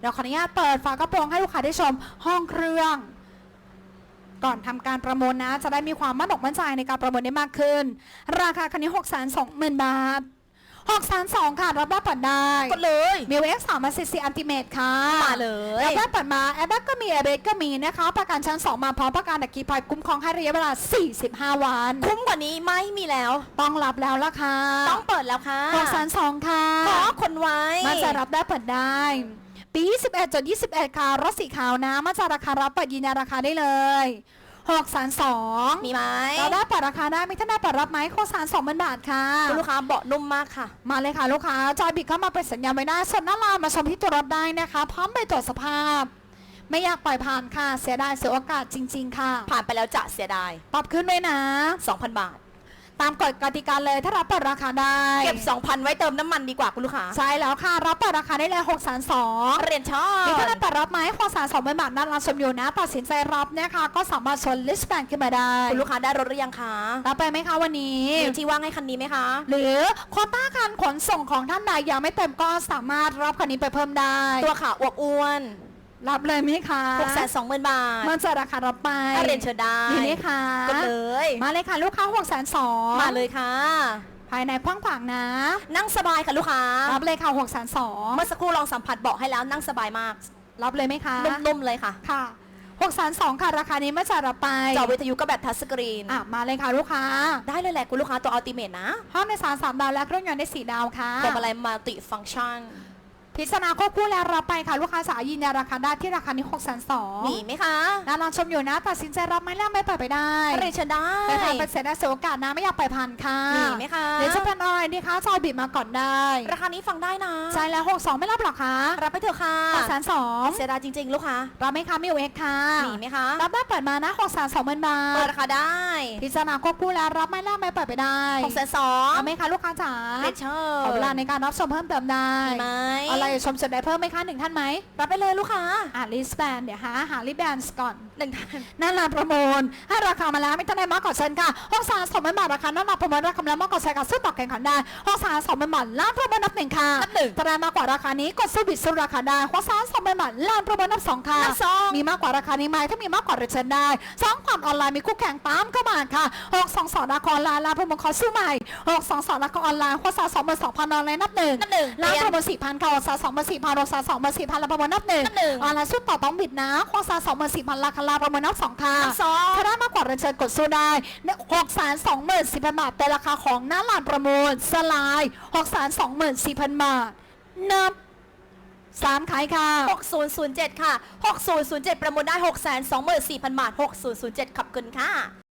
เดี๋ยวขออนุญาตเปิดฝากระโปรงให้ลูกค้าได้ชมห้องเครื่อง ก่อนทำการประมูลนะ จะได้มีความมั่นอกมั่นใจในการประมูลได้มากขึ้น ราคาคันนี้6 2 0 0 0 0บาท6 2 0 0ค่ะรับได้ปัดได้กดเลยมิวเอ็กซ์สามซีซีอันติเมตค่ะมาเลยรับได้ปัดมาแอร์แบ็กก็มีแอร์เบรกก็มีนะคะ ประกันชั้น2มาพร้อมประกันอัคคีภัยคุ้มครองให้ระยะเวลา 45 วัน คุ้มกว่านี้ไม่มีแล้ว ต้องรับแล้วล่ะค่ะ ต้องเปิดแล้วค่ะหกแสนสองค่ะขอคนไว้มันจะรับได้เปิดได้ ปี21จน21 ค่ะ รถสีขาวนะมันจะราคารับเปิดยืนยันราคาได้เลย6 3 2มีไหมเราได้เปิดราคาได้ไม่ท่านได้เปิดรับไหมโคสาร2 0 0 0บาทค่ะคุณลูกค้าเบาะนุ่มมากค่ะ มาเลยค่ะลูกค้าจอยบิดเข้ามาเป็นสัญญาณไม่ได้ส่วนหน้าลานมาชมที่ตัวรถได้นะคะ พร้อมไปตรวจสภาพ ไม่อยากปล่อยผ่านค่ะ เสียดายเสียโอกาสจริง ๆ ค่ะ ผ่านไปแล้วจะเสียดายปรับขึ้นด้วยนะ 2,000 บาท ตามกฎกติกาเลยถ้ารับเปิดราคาได้เก็บ 2,000 ไว้เติมน้ำมันดีกว่าคุณลูกค้าใช่แล้วค่ะ รับเปิดราคาได้เลย6 3 2เรียนชอมีบท่านได้เปิดรับไหมพอสารสองบาทด้านล่างชมอยู่นะตัดสินใจรับนะคะก็สามารถชนลิสต์แบนขึ้นมาได้คุณลูกค้าได้รถหรือยังคะรับไปไหมคะวันนี้มีที่ว่างให้คันนี้ไหมคะ หรือโควต้าการขนส่งของท่านใดยังไม่เต็มก็สามารถรับคันนี้ไปเพิ่มได้ ตัวขาวอวบอ้วน รับเลยไหมคะ620,000บาทมันจะราคารับไปเรียนเชิญได้มีไหมคะก็เลย มาเลยค่ะลูกค้า6กแสนสองมาเลยค่ะ ภายในกว้างขวางนะ นั่งสบายค่ะลูกค้า รับเลยค่ะ6กแสนสองเมื่อสักครู่ลองสัมผัสเบาะให้แล้วนั่งสบายมาก รับเลยไหมคะ นุ่มๆเลยค่ะ ค่ะ6กแสนสองค่ะราคานี้ไม่จะรับไปจอวิทยุก็แบบทัชสกรีนอะมาเลยค่ะลูกค้า ได้เลยแหละคุณลูกค้าตัวอัลติเมทนะห้องในสารสามดาวและเครื่องยนต์ได้สี่ดาวค่ะพวงมาลัยมัลติฟังก์ชัน พิจารณาควบคู่แล้วรับไปค่ะ ลูกค้าสายยินยาราคาได้ที่ราคานี้6กแสนสองมีไหมคะด้านล่างชมอยู่นะ ตัดสินใจรับไหม่แลกไม่เปิดไปได้เรียนเชิญได้ไปทานเป็นเสร็จได้เสียโอกาสนะไม่อยากไปผ่านค่ะมีไหมคะเดี๋ยวจะเป็นอะไรดีคะจอยบิดมาก่อนได้ ราคานี้ฟังได้นะใจแล้วหกสองไม่รับหรอคะ รับไปเถอะค่ะหกแสนสองเสียดายจริง ๆ ลูกค้ารับไหมคะมิวเอ็กค่ะมีไหมคะรับได้เปิดมานะหกแสนสองหมื่นบาเปิดทราคาได้ พิจารณาควบคู่แล้วรับไม่แลกไม่เปิดไปได้หกแสนสองเอาไหมคะลูกค้าจ๋าเรียนเชิขอเวลาญในการรับชมเพิ่มเติมได้มีไหมอะไรชมจุดใดเพิ่มไหมคะหนึ่งท่านไหมรับไปเลยลูกค้าอ่าลิสแบนเดี๋ยวหาหาลิแบนก่อน หนึ่งท่านหนั่นลานประมูลให้ราคามาแล้วไม่ต้องได้มากกว่าเชิญค่ะห้องสารสองพันบาทราคานั่นลานประมูลราคามาแล้วมากกว่าเชิญค่ะสู้ต่อแข่งขันได้ห้องสารสองพันบาทล้านประมูลนับหนึ่งค่ะนับหนึ่งถ้าได้มากกว่าราคานี้กดสู้บิดสู้ราคาได้ห้องสารสองพันบาทล้านประมูลนับสองค่ะนับสองมีมากกว่าราคานี้ไหมถ้ามีมากกว่าเชิญได้สองความออนไลน์มีคู่แข่งตามเข้ามาค่ะหกสองสองราคาออนไลน์ลานประมูลขอสู้ใหม่หกสองสองราคาออนไลน์ห้องสารสองพันสองพันออนไลน์นับหนึ่งนับหนึ่งล้านเรียนประมูลสี่พันค่ะห้องสารสองพันสี่พันห้องสารสองพันสี่พันลานประมูลนับหนึ่งนับหนึ่งออนไลน์สู้ต่อต้องบิดนะห้องสารสองพันสี่พันราคาลานประมูลนับสองค่ะนับสองถ้าได้มากกว่าเรียนเชิญกดสู้ได้หกแสนสองหมื่นสี่พันบาทเป็นราคาของหน้าลานประมูลสลายหกแสนสองหมื่นสี่พันบาทนับสามขายค่ะ 6007 ค่ะ 6007 ประมูลได้ 624,000 บาท 6007ขอบคุณค่ะ